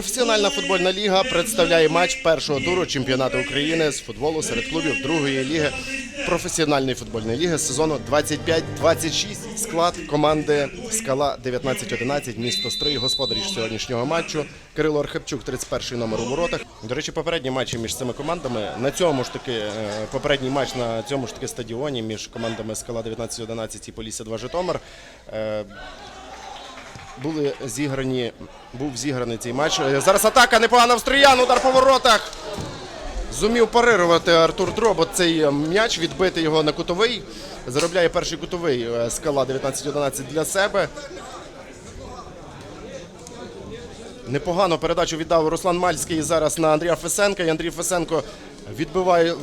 Професіональна футбольна ліга представляє матч першого туру чемпіонату України з футболу серед клубів другої ліги професіональної футбольної ліги сезону 25-26. Склад команди Скала 19-11, місто Стрий, господарі сьогоднішнього матчу. Кирило Архипчук, 31 номер у воротах. До речі, попередні матчі між цими командами на цьому ж таки е, попередній матч на цьому ж таки стадіоні між командами Скала 19-11 і Полісся 2 Житомир. Були зіграні, був зіграний цей матч. Е, Зараз атака непогана в удар по воротах. Зумів парирувати Артур Дробот цей е, м'яч, відбити його на кутовий. Заробляє перший кутовий е, скала 19-11 для себе. Непогану передачу віддав Руслан Мальський зараз на Андрія Фесенка. І Андрій Фесенко відбиває.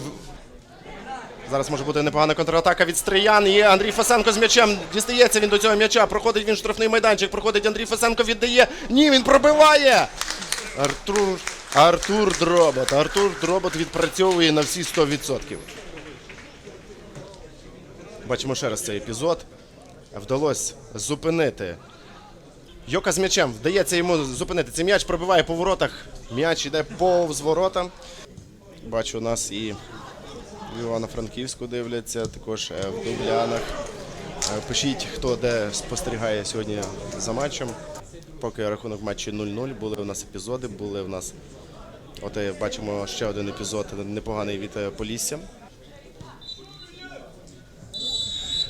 Зараз може бути непогана контратака від Стриян. Є Андрій Фесенко з м'ячем. Дістається він до цього м'яча. Проходить він штрафний майданчик. Проходить Андрій Фесенко, віддає. Ні, він пробиває. Артур, Артур Дробот. Артур Дробот відпрацьовує на всі 100%. Бачимо ще раз цей епізод. Вдалося зупинити. Йока з м'ячем. Вдається йому зупинити. Цей м'яч пробиває по воротах. М'яч йде повз ворота. Бачу, у нас і в Івано-Франківську дивляться, також е, в Дублянах. Е, Пишіть, хто де спостерігає сьогодні за матчем. Поки рахунок матчі 0-0, були у нас епізоди, були у нас. От е, бачимо ще один епізод непоганий від Полісся.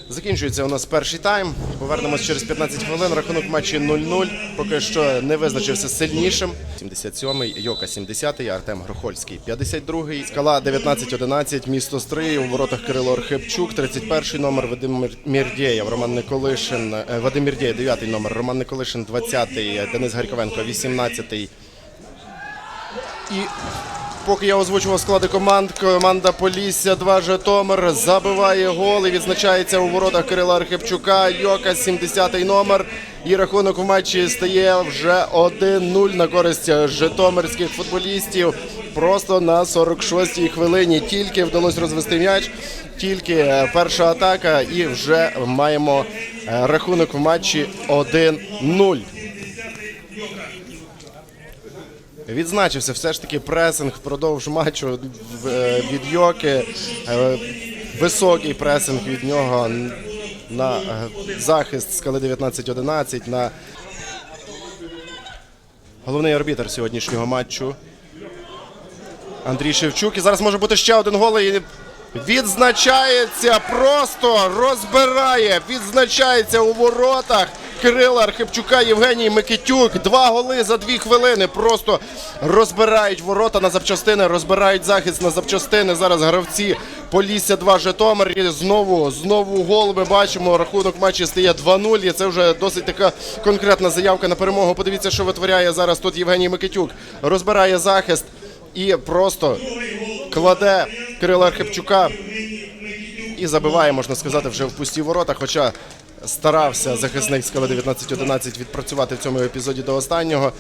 Закінчується у нас перший тайм. Повернемось через 15 хвилин. Рахунок матчі 0-0. Поки що не визначився сильнішим. 77-й, Йока 70-й, Артем Грохольський 52-й, Скала 19-11, місто Стрий, у воротах Кирило Архипчук, 31-й номер Вадим Мірдєєв, Роман Николишин, е, Вадим Мірдєєв, 9-й номер, Роман Николишин, 20-й, Денис Гарьковенко, 18-й. І поки я озвучував склади команд, команда Полісся 2 Житомир забиває гол і відзначається у воротах Кирила Архипчука. Йока 70-й номер. І рахунок в матчі стає вже 1-0 на користь житомирських футболістів. Просто на 46-й хвилині тільки вдалося розвести м'яч, тільки перша атака, і вже маємо е, рахунок в матчі 1-0. Відзначився все ж таки пресинг впродовж матчу е, від Йоки. Е, Високий пресинг від нього на е, захист скали 19-11, на головний арбітр сьогоднішнього матчу. Андрій Шевчук. І зараз може бути ще один гол. І відзначається, просто розбирає. Відзначається у воротах. Кирила Архипчука, Євгеній Микитюк. Два голи за дві хвилини. Просто розбирають ворота на запчастини, розбирають захист на запчастини. Зараз гравці Полісся 2 Житомир. Знову, знову гол. Ми бачимо. Рахунок матчі стає 2-0. І це вже досить така конкретна заявка на перемогу. Подивіться, що витворяє зараз тут Євгеній Микитюк. Розбирає захист і просто кладе Кирила Архипчука і забиває, можна сказати, вже в пусті ворота. Хоча старався захисник скали 19-11 відпрацювати в цьому епізоді до останнього,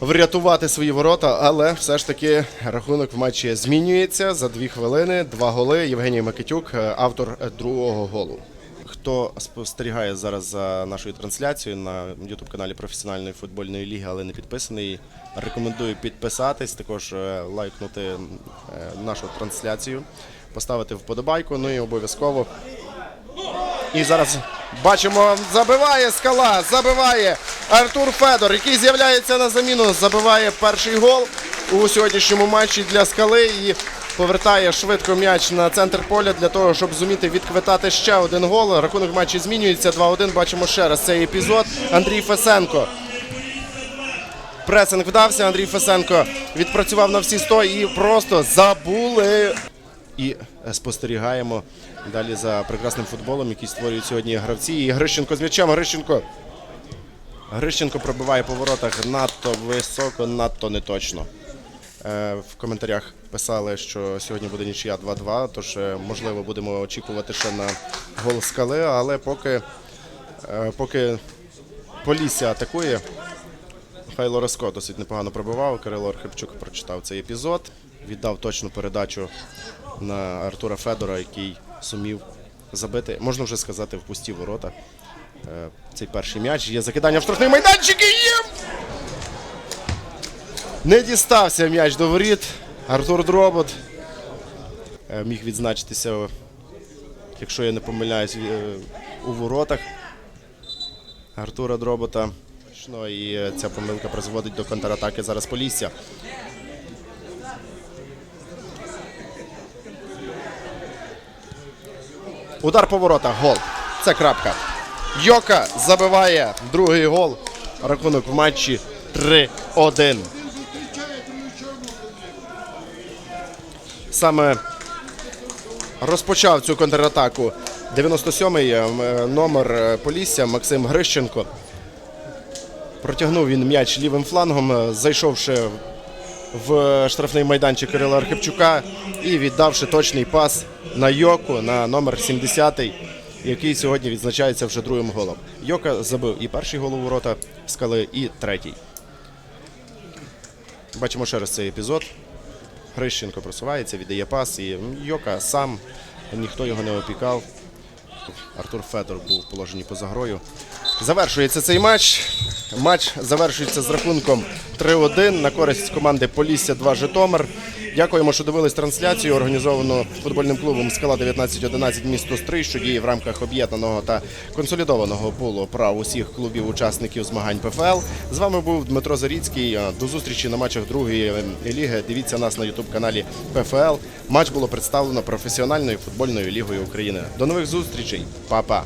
врятувати свої ворота, але все ж таки рахунок в матчі змінюється за дві хвилини. Два голи. Євгеній Микитюк, е, автор е, другого голу. Хто спостерігає зараз за нашою трансляцією на youtube каналі професіональної футбольної ліги, але не підписаний, рекомендую підписатись, також е, лайкнути нашу трансляцію, поставити вподобайку, ну і обов'язково. І зараз бачимо, забиває скала, забиває Артур Федор, який з'являється на заміну, забиває перший гол у сьогоднішньому матчі для скали і повертає швидко м'яч на центр поля для того, щоб зуміти відквитати ще один гол. Рахунок матчі змінюється 2-1. Бачимо ще раз цей епізод. Андрій Фесенко. Пресинг вдався. Андрій Фесенко відпрацював на всі 100 і просто забули. І спостерігаємо далі за прекрасним футболом, який створюють сьогодні гравці. І Грищенко з м'ячем. Грищенко. Грищенко пробиває по воротах надто високо, надто неточно. Е, В коментарях писали, що сьогодні буде нічия 2-2, тож е, можливо будемо очікувати ще на гол скали, але поки, е, поки Полісся атакує, Михайло Роско досить непогано пробивав. Кирило Архипчук прочитав цей епізод, віддав точну передачу на Артура Федора, який сумів забити, можна вже сказати, в пусті ворота. Е, Цей перший м'яч. Є закидання в штрафний майданчик і є Не дістався м'яч до воріт. Артур Дробот е, міг відзначитися, якщо я не помиляюсь, е, у воротах Артура Дробота. Ну, і ця помилка призводить до контратаки зараз Полісся. Удар по воротах, гол. Це крапка. Йока забиває другий гол. Рахунок в матчі 3-1. Саме розпочав цю контратаку 97-й е, номер е, Полісся Максим Грищенко. Протягнув він м'яч лівим флангом, е, зайшовши в штрафний майданчик Кирила Архипчука і віддавши точний пас на Йоку на номер 70, який сьогодні відзначається вже другим голом. Йока забив і перший гол у ворота скали, і третій. Бачимо ще раз цей епізод. Грищенко просувається, віддає пас, і Йока сам, ніхто його не опікав. Артур Федор був в положенні поза грою. Завершується цей матч. Матч завершується з рахунком 3-1 на користь команди Полісся 2 Житомир. Дякуємо, що дивились трансляцію, організовану футбольним клубом Скала 1911 місто Стрий, що діє в рамках об'єднаного та консолідованого пулу прав усіх клубів-учасників змагань ПФЛ. З вами був Дмитро Заріцький. До зустрічі на матчах другої ліги. Дивіться нас на ютуб каналі ПФЛ. Матч було представлено професіональною футбольною лігою України. До нових зустрічей, Па-па!